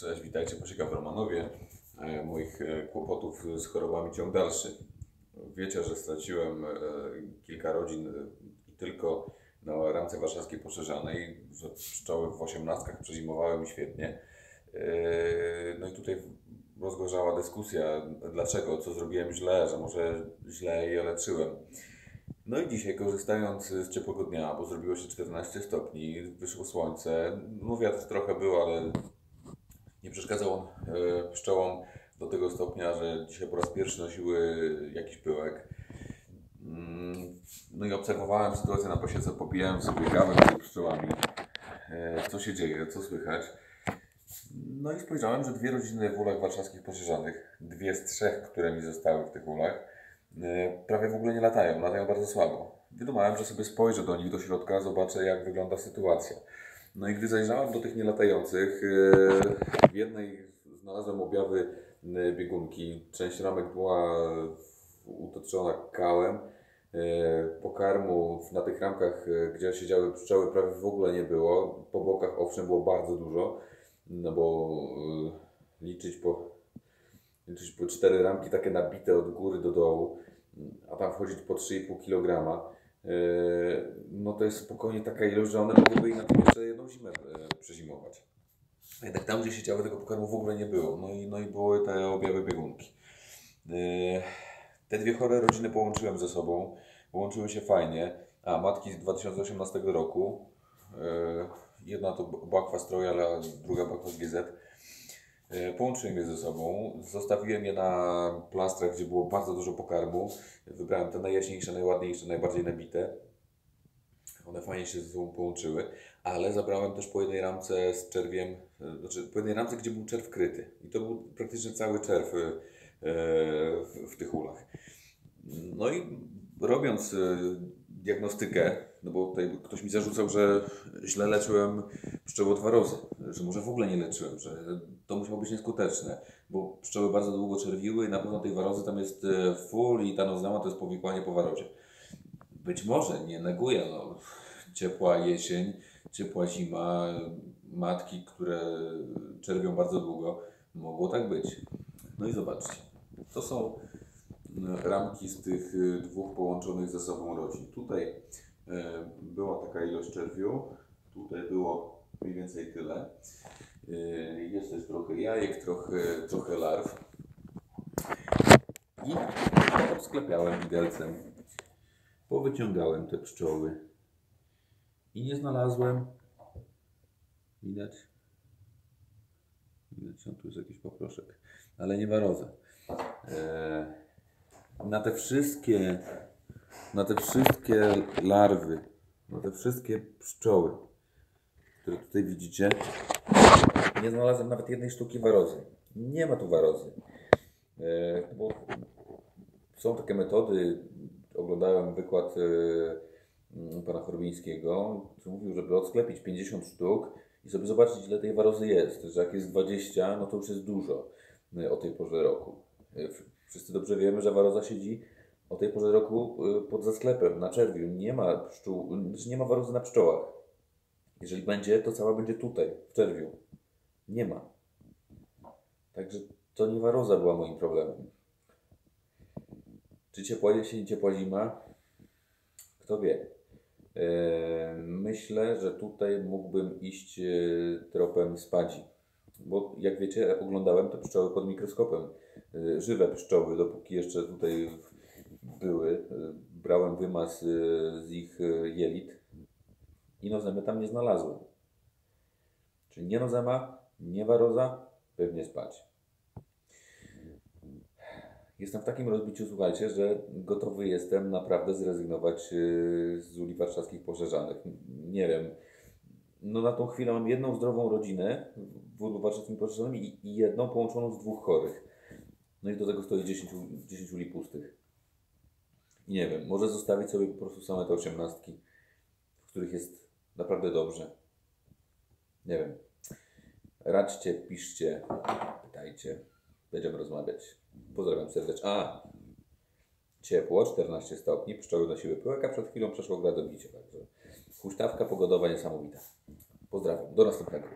Cześć, witajcie, Pasieka w Romanowie. E, Moich e, kłopotów z chorobami ciąg dalszy. Wiecie, że straciłem e, kilka rodzin i tylko na ramce warszawskiej poszerzanej, że pszczoły w osiemnastkach przezimowały mi świetnie. No i tutaj rozgorzała dyskusja, dlaczego, co zrobiłem źle, że może źle je leczyłem. No i dzisiaj, korzystając z ciepłego dnia, bo zrobiło się 14 stopni, wyszło słońce, no wiatr trochę był, ale nie przeszkadzał on e, pszczołom do tego stopnia, że dzisiaj po raz pierwszy nosiły jakiś pyłek. Mm, No i obserwowałem sytuację na pasiece, popijałem sobie kawę z pszczołami. E, Co się dzieje, co słychać. No i spojrzałem, że dwie rodziny w ulach warszawskich poszerzanych, dwie z trzech, które mi zostały w tych ulach, e, prawie w ogóle nie latają, latają bardzo słabo. Wydumałem, że sobie spojrzę do nich do środka, zobaczę jak wygląda sytuacja. No i gdy zajrzałem do tych nielatających, e, w jednej znalazłem objawy e, biegunki. Część ramek była utoczona kałem. E, Pokarmu na tych ramkach, gdzie siedziały pszczoły, prawie w ogóle nie było. Po bokach owszem było bardzo dużo, no bo liczyć po, liczyć po cztery ramki takie nabite od góry do dołu, a tam wchodzić po 3,5 kg. No to jest spokojnie taka ilość, że one mogłyby i na tym jeszcze jedną zimę e, przezimować. Jednak tam, gdzie siedziały, tego pokarmu w ogóle nie było. No i, no i były te objawy biegunki. E, Te dwie chore rodziny połączyłem ze sobą. Połączyły się fajnie. A matki z 2018 roku. e, Jedna to bakwa z Troja, a druga bakwa z GZ. E, Połączyłem je ze sobą. Zostawiłem je na plastrach, gdzie było bardzo dużo pokarmu. Wybrałem te najjaśniejsze, najładniejsze, najbardziej nabite. One fajnie się ze sobą połączyły, ale zabrałem też po jednej ramce z czerwiem, e, znaczy po jednej ramce, gdzie był czerw kryty. I to był praktycznie cały czerw e, w, w tych ulach. No i robiąc diagnostykę, no bo tutaj ktoś mi zarzucał, że źle leczyłem pszczołotwarozy, że może w ogóle nie leczyłem, że to musiało być nieskuteczne, bo pszczoły bardzo długo czerwiły i na pewno tej warozy tam jest e, full i ta noznama to jest powikłanie po warozie. Być może, nie neguję, no, ciepła jesień, ciepła zima, matki, które czerwią bardzo długo, mogło tak być. No i zobaczcie, to są ramki z tych e, dwóch połączonych ze sobą rodzin. Tutaj e, była taka ilość czerwiu, tutaj było mniej więcej tyle. E, Jest też trochę jajek, trochę, trochę larw. I odsklepiałem widelcem. Powyciągałem te pszczoły i nie znalazłem. Widać? Widać, no tu jest jakiś poproszek, ale nie waroza. Eee, na te wszystkie, na te wszystkie larwy, na te wszystkie pszczoły, które tutaj widzicie, nie znalazłem nawet jednej sztuki warozy. Nie ma tu warozy. Eee, bo są takie metody, oglądałem wykład e, pana Chorbińskiego, który mówił, żeby odsklepić 50 sztuk i sobie zobaczyć, ile tej warozy jest. Że jak jest 20, no to już jest dużo e, o tej porze roku. Wszyscy dobrze wiemy, że waroza siedzi o tej porze roku e, pod zasklepem, na czerwiu. Nie ma pszczół, znaczy nie ma warozy na pszczołach. Jeżeli będzie, to cała będzie tutaj, w czerwiu. Nie ma. Także to nie waroza była moim problemem. Czy ciepła jesień, ciepła zima? Kto wie. E, Myślę, że tutaj mógłbym iść e, tropem spadzi. Bo jak wiecie, oglądałem te pszczoły pod mikroskopem. E, Żywe pszczoły, dopóki jeszcze tutaj były. E, Brałem wymaz e, z ich jelit i nozemy tam nie znalazłem. Czyli nie nozema, nie waroza, pewnie spać. Jestem w takim rozbiciu, słuchajcie, że gotowy jestem naprawdę zrezygnować z uli warszawskich poszerzanych. Nie wiem. No na tą chwilę mam jedną zdrową rodzinę w ulu warszawskim poszerzanym i jedną połączoną z dwóch chorych. No i do tego stoi 10, u- 10 uli pustych. I nie wiem, może zostawić sobie po prostu same te osiemnastki, w których jest naprawdę dobrze. Nie wiem. Radźcie, piszcie, pytajcie. Będziemy rozmawiać. Pozdrawiam serdecznie. A, ciepło, 14 stopni, pszczoły nosiły pyłek, a przed chwilą przeszło gradobicie. Także huśtawka pogodowa niesamowita. Pozdrawiam, do następnego.